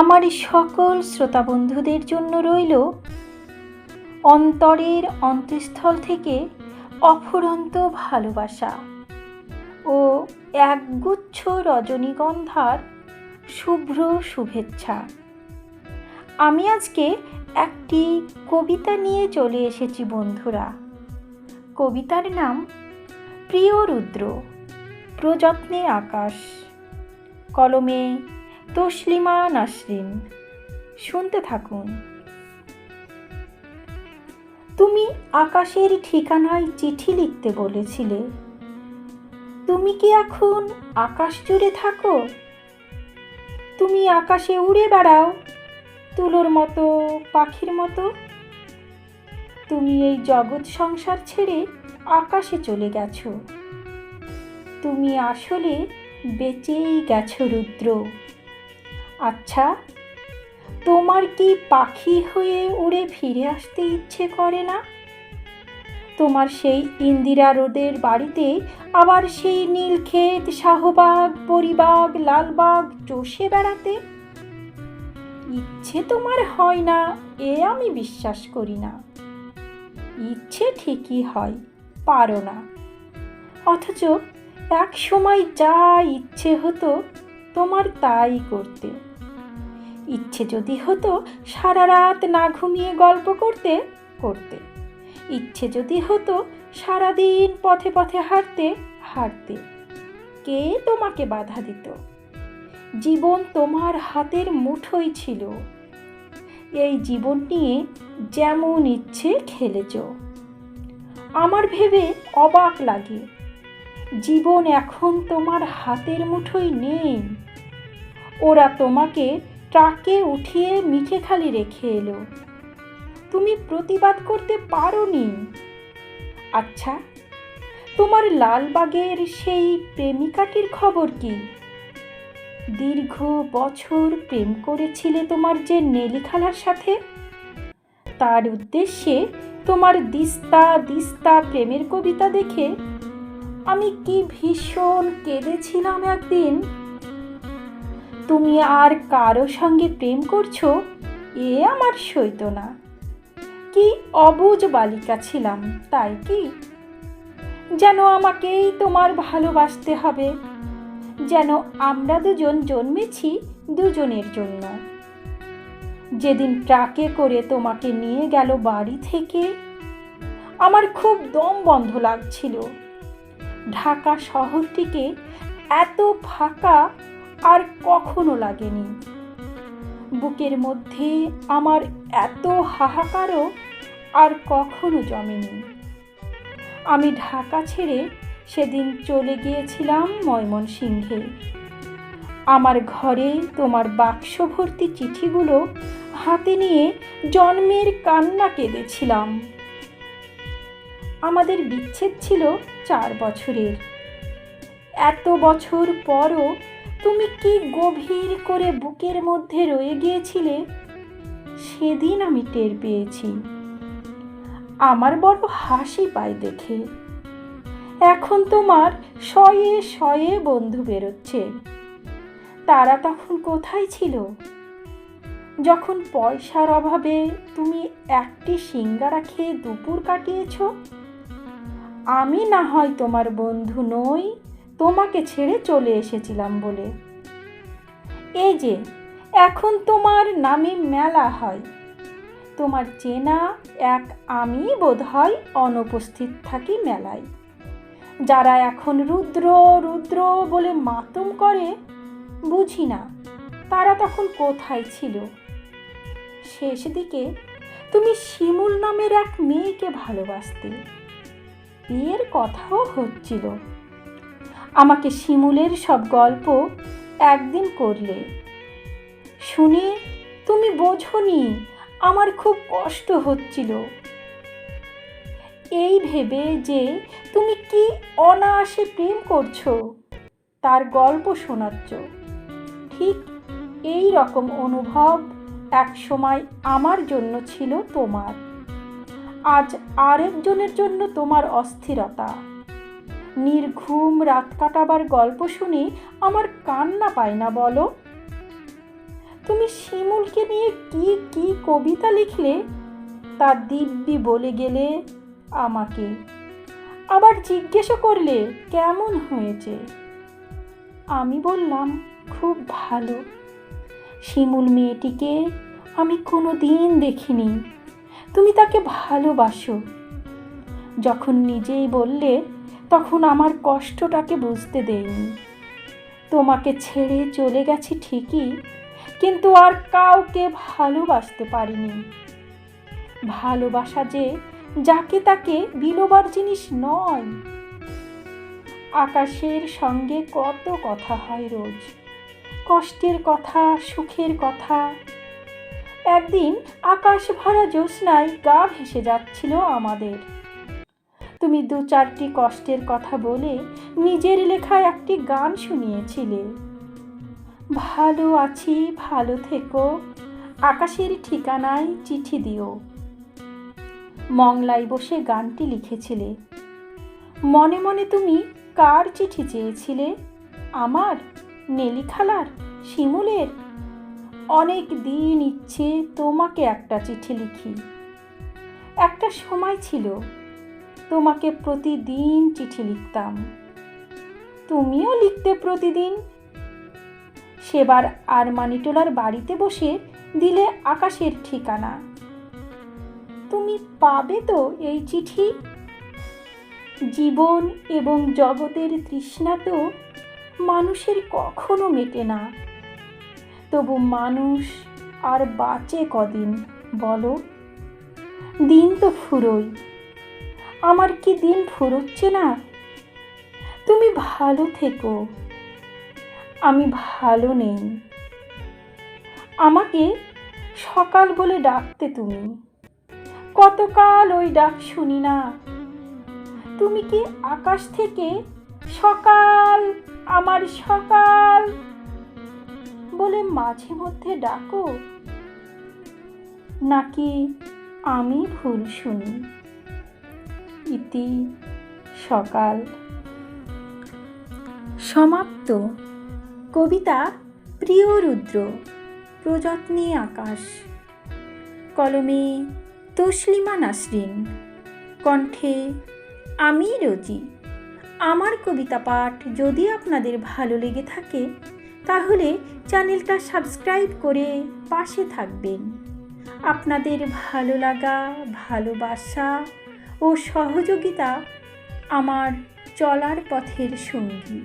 আমার সকল শ্রোতা বন্ধুদের জন্য রইল অন্তরের অন্তঃস্থল থেকে অফুরন্ত ভালোবাসা ও একগুচ্ছ রজনীগন্ধার শুভ্র শুভেচ্ছা। আমি আজকে একটি কবিতা নিয়ে চলে এসেছি বন্ধুরা। কবিতার নাম প্রিয় রুদ্র, প্রযত্নে আকাশ। কলমে তসলিমা নাসরিন, শুনতে থাকুন। তুমি আকাশের ঠিকানায় চিঠি লিখতে বলেছিলে। তুমি কি এখন আকাশ জুড়ে থাকো? তুমি আকাশে উড়ে বেড়াও, তুলোর মতো, পাখির মতো? তুমি এই জগৎ সংসার ছেড়ে আকাশে চলে গেছো। তুমি আসলে বেঁচেই গেছো, রুদ্র। আচ্ছা তোমার কি পাখি হয়ে উড়ে ফিরে আসতে ইচ্ছে করে না? তোমার সেই ইন্দিরা রোদের বাড়িতে আবার সেই নীলক্ষেত, শাহবাগ, পরিবাগ, লালবাগ চষে বেড়াতে? ইচ্ছে তোমার হয় না, এ আমি বিশ্বাস করি না। ইচ্ছে ঠিকই হয়, পারো না। অথচ এক সময় যা ইচ্ছে হতো তোমার তাই করতে। ইচ্ছে যদি হতো সারা রাত না ঘুমিয়ে গল্প করতে করতে। ইচ্ছে যদি হতো সারাদিন পথে পথে হাঁটতে হাঁটতে। কে তোমাকে বাধা দিত? জীবন তোমার হাতের মুঠোই ছিল। এই জীবন নিয়ে যেমন ইচ্ছে খেলেছ। আমার ভেবে অবাক লাগে। জীবন এখন তোমার হাতের মুঠোয় নেই। ওরা তোমাকে ট্রাকে উঠিয়ে মিঠে খালি রেখে এলো। তুমি প্রতিবাদ করতে পারো নি আচ্ছা তোমার লালবাগের সেই প্রেমিকাটির খবর কি? দীর্ঘ বছর প্রেম করেছিলে তোমার যে নেলিখালার সাথে? তার উদ্দেশ্যে তোমার দিস্তা দিস্তা প্রেমের কবিতা দেখে আমি কি ভীষণ কেঁদেছিলাম একদিন? তুমি আর কারও সঙ্গে প্রেম করছ? এ আমার সইত না কি অবুজ বালিকা ছিলাম, তাই কি? যেন আমাকেই তোমার ভালোবাসতে হবে। যেন আমরা দুজন জন্মেছি দুজনের জন্য। যেদিন ট্রাকে করে তোমাকে নিয়ে গেল বাড়ি থেকে, আমার খুব দম বন্ধ লাগছিল। ঢাকা শহরটিকে এত ফাঁকা কখনো লাগেনি। বুকের মধ্যে আমার এত হাহাকারও আর কখনো জমেনি। আমি ঢাকা ছেড়ে সেদিন চলে গিয়েছিলাম ময়মনসিংহে। আমার ঘরে তোমার বাক্স ভর্তি চিঠিগুলো হাতে নিয়ে জন্মের কান্না কেঁদেছিলাম। আমাদের বিচ্ছেদ ছিল চার বছরের। এত বছর পরও তুমি কি গভীর করে বুকের মধ্যে রয়ে গিয়েছিলে? সেদিন আমি টের পেয়েছি। আমার বড় হাসি পায় দেখে। এখন তোমার শয়ে শয়ে বন্ধু বেরোচ্ছে। তারা তখন কোথায় ছিল? যখন পয়সার অভাবে তুমি একটি সিঙ্গারা খেয়ে দুপুর কাটিয়েছ, আমি না হয় তোমার বন্ধু নই। তোমাকে ছেড়ে চলে এসেছিলাম বলে। এই যে, এখন তোমার নামে মেলা হয়। তোমার চেনা এক আমি বোধ হয় অনুপস্থিত থাকি মেলায়। যারা এখন রুদ্র রুদ্র বলে মাতম করে, বুঝি না তারা তখন কোথায় ছিল। শেষ দিকে তুমি শিমুল নামের এক মেয়েকে ভালোবাসতে। বিয়ের কথাও হচ্ছিল। আমাকে শিমুলের সব গল্প একদিন করলে। শুনে, তুমি বোঝনি, আমার খুব কষ্ট হচ্ছিল। এই ভেবে যে তুমি কি অনায়াসে প্রেম করছ, তার গল্প শোনাচ্ছ। ঠিক এই রকম অনুভব এক সময় আমার জন্য ছিল তোমার। আজ আরেকজনের জন্য তোমার অস্থিরতা। নির্ঘুম রাত কাটাবার গল্প শুনে আমার কান্না পায় না, বলো। তুমি শিমুলকে নিয়ে কি কি কবিতা লিখলে তার দিব্যি বলে গেলে আমাকে। আবার জিজ্ঞেসও করলে কেমন হয়েছে? আমি বললাম, খুব ভালো। শিমুল মেয়েটিকে আমি কোনো দিন দেখিনি। তুমি তাকে ভালোবাসো। যখন নিজেই বললে তখন আমার কষ্টটাকে বুঝতে দেয়নি। তোমাকে ছেড়ে চলে গেছি ঠিকই, কিন্তু আর কাউকে ভালোবাসতে পারিনি। ভালোবাসা যে যাকে তাকে বিলোবার জিনিস নয়। আকাশের সঙ্গে কত কথা হয় রোজ। কষ্টের কথা, সুখের কথা। একদিন আকাশ ভরা জ্যোৎস্নায় গা ভেসে যাচ্ছিল আমাদের। তুমি দু চারটি কষ্টের কথা বলে নিজের লেখা একটি গান শুনিয়েছিলে। ভালো আছি, ভালো থেকো। আকাশের ঠিকানায় চিঠি দিও। মংলায় বসে গানটি লিখেছিলে। মনে মনে তুমি কার চিঠি চেয়েছিলে? আমার? নেলিখালার? শিমুলের? অনেক দিন ইচ্ছে তোমাকে একটা চিঠি লিখি। একটা সময় ছিল তোমাকে প্রতিদিন চিঠি লিখতাম। তুমিও লিখতে প্রতিদিন। সেবার আর মানিটোলার বাড়িতে বসে দিলে আকাশের ঠিকানা। তুমি পাবে তো এই চিঠি। জীবন এবং জগতের তৃষ্ণা তো মানুষের কখনো মেটে না। তবু মানুষ আর বাঁচে কদিন, বলো? দিন তো ফুরোই আমার কি দিন ফুরোচ্ছে না? তুমি ভালো থেকো। আমি ভালো নেই। আমাকে সকাল বলে ডাকতে তুমি। কতকাল ওই ডাক শুনি না। তুমি কি আকাশ থেকে সকাল, আমার সকাল বলে মাঝে মধ্যে ডাকো? নাকি আমি ভুল শুনি? ইতি সকাল। সমাপ্ত। কবিতা প্রিয় রুদ্র, প্রযত্নে আকাশ। কলমে তসলিমা নাসরিন। কণ্ঠে আমি রোজি। আমার কবিতা পাঠ যদি আপনাদের ভালো লেগে থাকে, তাহলে চ্যানেলটা সাবস্ক্রাইব করে পাশে থাকবেন। আপনাদের ভালো লাগা, ভালোবাসা ও সহযোগিতা আমার চলার পথের সঙ্গী।